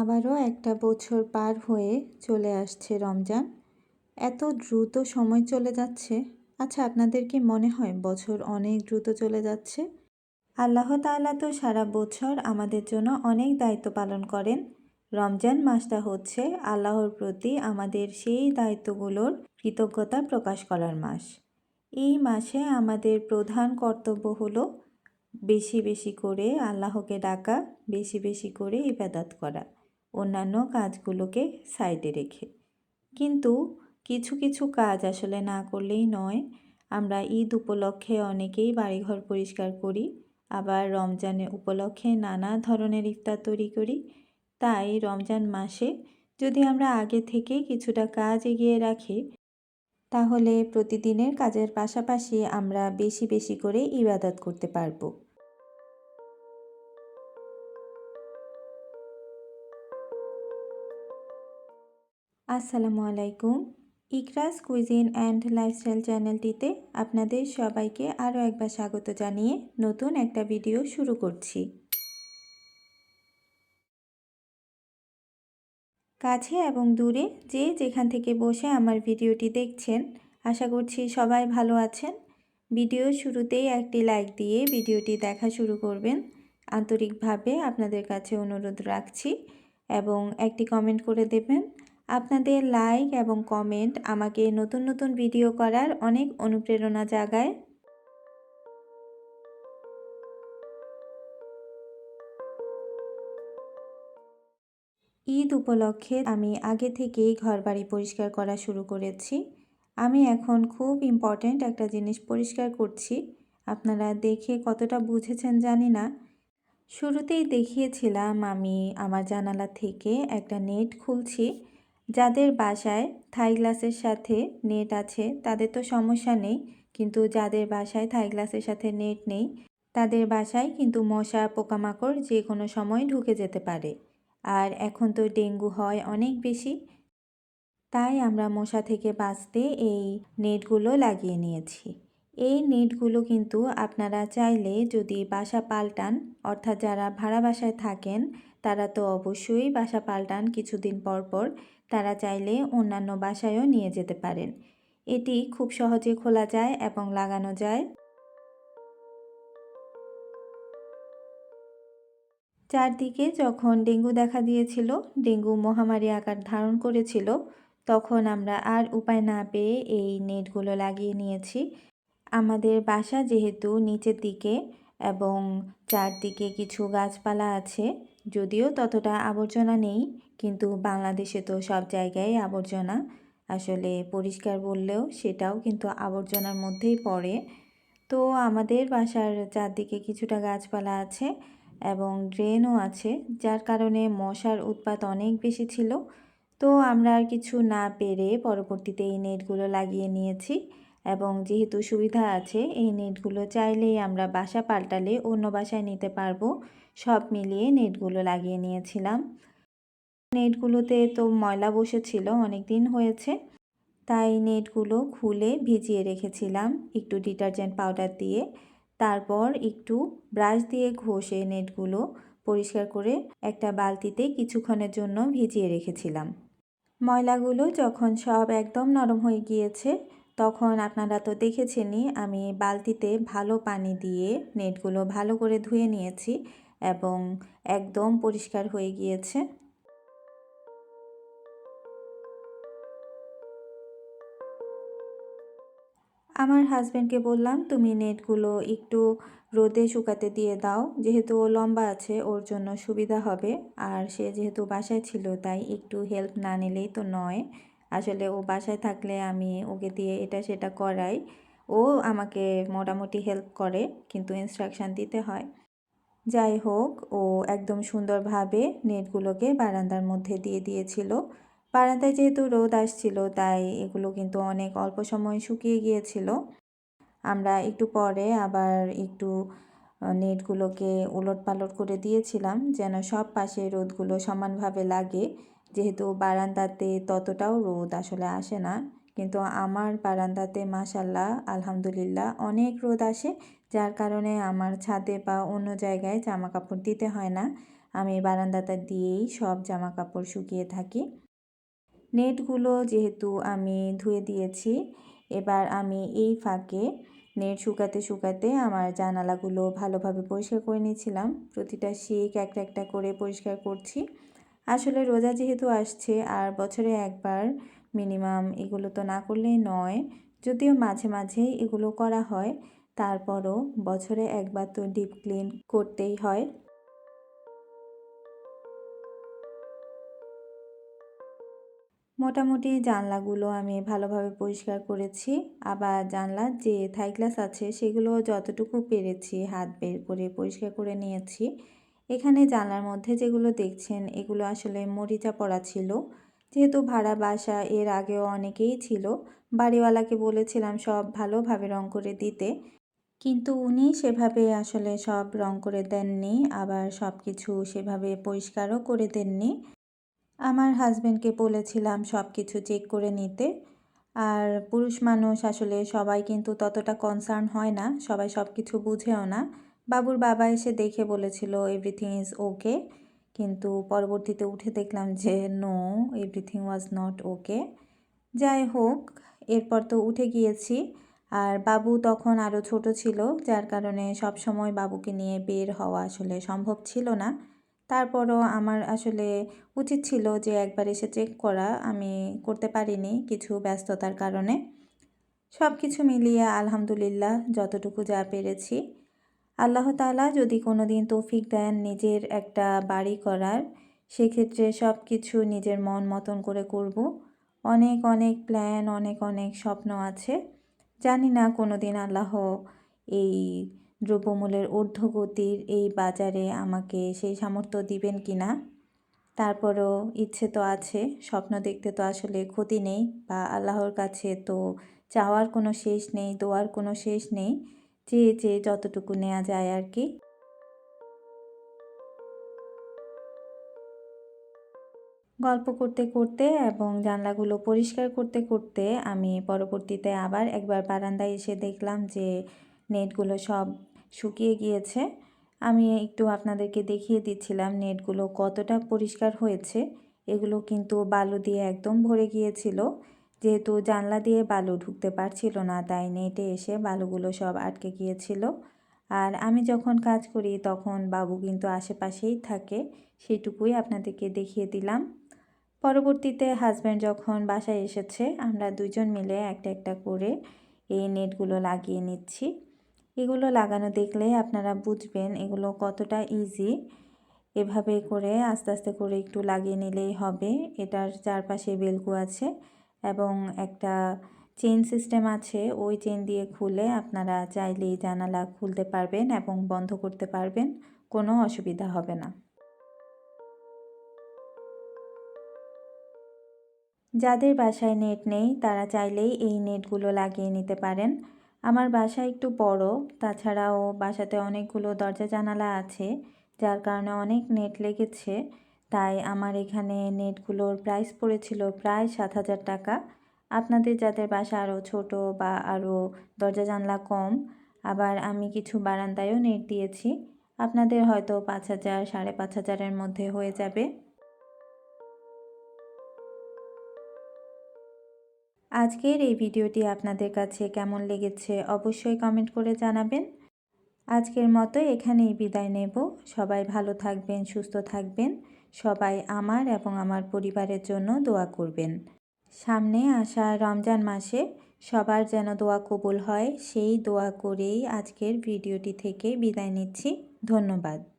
আবারও একটা বছর পার হয়ে চলে আসছে রমজান। এত দ্রুত সময় চলে যাচ্ছে। আচ্ছা আপনাদের কি মনে হয় বছর অনেক দ্রুত চলে যাচ্ছে? আল্লাহ তাআলা তো সারা বছর আমাদের জন্য অনেক দায়িত্ব পালন করেন। রমজান মাসটা হচ্ছে আল্লাহর প্রতি আমাদের সেই দায়িত্বগুলোর কৃতজ্ঞতা প্রকাশ করার মাস। এই মাসে আমাদের প্রধান কর্তব্য হলো বেশি বেশি করে আল্লাহকে ডাকা, বেশি বেশি করে ইবাদত করা। অন্যান্য কাজগুলোকে সাইডে রেখে। কিন্তু কিছু কিছু কাজ আসলে না করলেই নয়, আমরা ঈদ উপলক্ষে অনেকেই বাড়িঘর পরিষ্কার করি, আবার রমজানের উপলক্ষে নানা ধরনের ইফতার তৈরি করি। তাই রমজান মাসে যদি আমরা আগে থেকে কিছুটা কাজ এগিয়ে রাখি, তাহলে প্রতিদিনের কাজের পাশাপাশি আমরা বেশি বেশি করে ইবাদত করতে পারব। আসসালামু আলাইকুম। ইকরাস কুইজিন অ্যান্ড লাইফস্টাইল চ্যানেলটিতে আপনাদের সবাইকে আরও একবার স্বাগত জানিয়ে নতুন একটা ভিডিও শুরু করছি। কাছে এবং দূরে যে যেখান থেকে বসে আমার ভিডিওটি দেখছেন, আশা করছি সবাই ভালো আছেন। ভিডিও শুরুতেই একটি লাইক দিয়ে ভিডিওটি দেখা শুরু করবেন। আন্তরিকভাবে আপনাদের কাছে অনুরোধ রাখছি এবং একটি কমেন্ট করে দেবেন। আপনাদের লাইক এবং কমেন্ট আমাকে নতুন নতুন ভিডিও করার অনেক অনুপ্রেরণা জাগায়। ঈদ উপলক্ষে আমি আগে থেকেই ঘর বাড়ি পরিষ্কার করা শুরু করেছি। আমি এখন খুব ইম্পর্ট্যান্ট একটা জিনিস পরিষ্কার করছি। আপনারা দেখে কতটা বুঝেছেন জানি না। শুরুতেই দেখিয়েছিলাম আমি আমার জানালা থেকে একটা নেট খুলছি। যাদের বাসায় থাই গ্লাসের সাথে নেট আছে, তাদের তো সমস্যা নেই। কিন্তু যাদের বাসায় থাই গ্লাসের সাথে নেট নেই, তাদের বাসায় কিন্তু মশা, পোকামাকড় যে কোনো সময় ঢুকে যেতে পারে। আর এখন তো ডেঙ্গু হয় অনেক বেশি। তাই আমরা মশা থেকে বাঁচতে এই নেটগুলো লাগিয়ে নিয়েছি। এই নেটগুলো কিন্তু আপনারা চাইলে যদি বাসা পাল্টান, অর্থাৎ যারা ভাড়া বাসায় থাকেন, তারা তো অবশ্যই বাসা পাল্টান কিছুদিন পর পর। তারা চাইলে অন্যান্য বাসায়ও নিয়ে যেতে পারেন। এটি খুব সহজে খোলা যায় এবং লাগানো যায়। চারদিকে যখন ডেঙ্গু দেখা দিয়েছিল, ডেঙ্গু মহামারী আকার ধারণ করেছিল, তখন আমরা আর উপায় না পেয়ে এই নেটগুলো লাগিয়ে নিয়েছি। আমাদের বাসা যেহেতু নিচের দিকে এবং চারদিকে কিছু গাছপালা আছে, যদিও ততটা আবর্জনা নেই, কিন্তু বাংলাদেশে তো সব জায়গায় আবর্জনা। আসলে পরিষ্কার বললেও সেটাও কিন্তু আবর্জনার মধ্যেই পড়ে। তো আমাদের বাসার চারদিকে কিছুটা গাছপালা আছে এবং ড্রেনও আছে, যার কারণে মশার উৎপাত অনেক বেশি ছিল। তো আমরা আর কিছু না পেরে পরবর্তীতে এই নেটগুলো লাগিয়ে নিয়েছি। এবং যেহেতু সুবিধা আছে, এই নেটগুলো চাইলেই আমরা বাসা পাল্টালে অন্য বাসায় নিতে পারব। সব মিলিয়ে নেটগুলো লাগিয়ে নিয়েছিলাম। নেটগুলোতে তো ময়লা বসেছিল অনেক দিন হয়েছে। তাই নেটগুলো খুলে ভিজিয়ে রেখেছিলাম, একটু ডিটারজেন্ট পাউডার দিয়ে। তারপর একটু ব্রাশ দিয়ে ঘষে নেটগুলো পরিষ্কার করে একটা বালতিতে কিছুক্ষণের জন্য ভিজিয়ে রেখেছিলাম। ময়লাগুলো যখন সব একদম নরম হয়ে গিয়েছে তখন আপনারা তো দেখেছেনই, আমি বালতিতে ভালো পানি দিয়ে নেটগুলো ভালো করে ধুয়ে নিয়েছি এবং একদম পরিষ্কার হয়ে গিয়েছে। আমার হাজব্যান্ডকে বললাম, তুমি নেটগুলো একটু রোদে শুকাতে দিয়ে দাও, যেহেতু ও লম্বা আছে, ওর জন্য সুবিধা হবে। আর সে যেহেতু বাসায় ছিল, তাই একটু হেল্প না নিলেই তো নয়। আসলে ও বাসায় থাকলে আমি ওকে দিয়ে এটা সেটা করাই। ও আমাকে মোটামুটি হেল্প করে, কিন্তু ইনস্ট্রাকশান দিতে হয়। যাই হোক, ও একদম সুন্দরভাবে নেটগুলোকে বারান্দার মধ্যে দিয়ে দিয়েছিল। বারান্দায় যেহেতু রোদ আসছিল, তাই এগুলো কিন্তু অনেক অল্প সময় শুকিয়ে গিয়েছিল। আমরা একটু পরে আবার একটু নেটগুলোকে উলট পালট করে দিয়েছিলাম, যেন সব পাশে রোদগুলো সমানভাবে লাগে। যেহেতু বারান্দাতে ততটাও রোদ আসলে আসে না, কিন্তু আমার বারান্দাতে মাসাল্লাহ আলহামদুলিল্লাহ অনেক রোদ আসে, যার কারণে আমার ছাদে বা অন্য জায়গায় জামা কাপড় দিতে হয় না। আমি বারান্দাটা দিয়েই সব জামা কাপড় শুকিয়ে থাকি। নেটগুলো যেহেতু আমি ধুয়ে দিয়েছি, এবার আমি এই ফাঁকে নেট শুকাতে শুকাতে আমার জানালাগুলো ভালোভাবে পরিষ্কার করে নিয়েছিলাম। প্রতিটা শিক একটা একটা করে পরিষ্কার করছি। আসলে রোজা যেহেতু আসছে আর বছরে একবার মিনিমাম এগুলো তো না করলেই নয়, যদিও মাঝে মাঝেই এগুলো করা হয়, তারপরও বছরে একবার তো ডিপ ক্লিন করতেই হয়। মোটামুটি জানলাগুলো আমি ভালোভাবে পরিষ্কার করেছি, আবার জানলার যে থাই গ্লাস আছে সেগুলো যতটুকু পেরেছি হাত বের করে পরিষ্কার করে নিয়েছি। এখানে জানলার মধ্যে যেগুলো দেখছেন, এগুলো আসলে মরিচা পড়া ছিল। যেহেতু ভাড়া বাসা, এর আগেও অনেকেই ছিল। বাড়িওয়ালাকে বলেছিলাম সব ভালোভাবে রং করে দিতে। কিন্তু উনি সেভাবে আসলে সব রং করে দেননি, আবার সব কিছু সেভাবে পরিষ্কারও করে দেননি। আমার হাজব্যান্ডকে বলেছিলাম সব কিছু চেক করে নিতে। আর পুরুষ মানুষ আসলে সবাই কিন্তু ততটা কনসার্ন হয় না, সবাই সব কিছু বুঝেও না। বাবুর বাবা এসে দেখে বলেছিল এভরিথিং ইজ ওকে কিন্তু পরবর্তীতে উঠে দেখলাম যে no everything was not okay যাই হোক, এরপর তো উঠে গিয়েছি। আর বাবু তখন আরও ছোট ছিল, যার কারণে সব সময় বাবুকে নিয়ে বের হওয়া আসলে সম্ভব ছিল না। তারপরও আমার আসলে উচিত ছিল যে, একবার এসে চেক করা। আমি করতে পারিনি কিছু ব্যস্ততার কারণে। সব কিছু মিলিয়ে আলহামদুলিল্লাহ, যতটুকু যা পেরেছি। আল্লাহ তালা যদি কোনো দিন তৌফিক দেন নিজের একটা বাড়ি করার, সেক্ষেত্রে সব কিছু নিজের মন মতন করে করব। অনেক অনেক প্ল্যান অনেক অনেক স্বপ্ন আছে। জানি না কোনো দিন আল্লাহ এই দ্রব্যমূল্যের ঊর্ধ্বগতির এই বাজারে আমাকে সেই সামর্থ্য দিবেন কি না তারপরও ইচ্ছে তো আছে, স্বপ্ন দেখতে তো আসলে ক্ষতি নেই বা আল্লাহর কাছে তো চাওয়ার কোনো শেষ নেই, দোয়ার কোনো শেষ নেই। চেয়ে চেয়ে যতটুকু নেওয়া যায় আর কি। গল্প করতে করতে এবং জানলাগুলো পরিষ্কার করতে করতে আমি পরবর্তীতে আবার একবার বারান্দায় এসে দেখলাম যে, নেটগুলো সব শুকিয়ে গিয়েছে। আমি একটু আপনাদেরকে দেখিয়ে দিচ্ছিলাম নেটগুলো কতটা পরিষ্কার হয়েছে। এগুলো কিন্তু বালু দিয়ে একদম ভরে গিয়েছিল। যেহেতু জানলা দিয়ে বালু ঢুকতে পারছিল না, তাই নেটে এসে বালুগুলো সব আটকে গিয়েছিল। আর আমি যখন কাজ করি, তখন বাবু কিন্তু আশেপাশেই থাকে। সেটুকুই আপনাদেরকে দেখিয়ে দিলাম। পরবর্তীতে হাজব্যান্ড যখন বাসায় এসেছে, আমরা দুজন মিলে একটা একটা করে এই নেটগুলো লাগিয়ে নিচ্ছি। এগুলো লাগানো দেখলে আপনারা বুঝবেন এগুলো কতটা ইজি এভাবে করে আস্তে আস্তে করে একটু লাগিয়ে নিলেই হবে। এটার চারপাশে বেলকু আছে। এবং একটা চেন সিস্টেম আছে, ওই চেন দিয়ে খুলে আপনারা চাইলেই জানালা খুলতে পারবেন এবং বন্ধ করতে পারবেন, কোনো অসুবিধা হবে না। যাদের বাসায় নেট নেই, তারা চাইলেই এই নেটগুলো লাগিয়ে নিতে পারেন। আমার বাসা একটু বড়, তাছাড়াও বাসাতে অনেকগুলো দরজা জানালা আছে, যার কারণে অনেক নেট লেগেছে। তাই আমার এখানে নেটগুলোর প্রাইস পড়েছিল প্রায় সাত হাজার টাকা। আপনাদের যাদের বাসা আরও ছোট বা আরও দরজা জানলা কম, আবার আমি কিছু বারান্দায়ও নেট দিয়েছি, আপনাদের হয়তো পাঁচ হাজার, সাড়ে পাঁচ হাজারের মধ্যে হয়ে যাবে। আজকের এই ভিডিওটি আপনাদের কাছে কেমন লেগেছে অবশ্যই কমেন্ট করে জানাবেন। আজকের মতো এখানেই বিদায় নেব। সবাই ভালো থাকবেন, সুস্থ থাকবেন। সবাই আমার এবং আমার পরিবারের জন্য দোয়া করবেন। সামনে আসা রমজান মাসে সবার যেন দোয়া কবুল হয়, সেই দোয়া করেই আজকের ভিডিওটি থেকে বিদায় নিচ্ছি। ধন্যবাদ।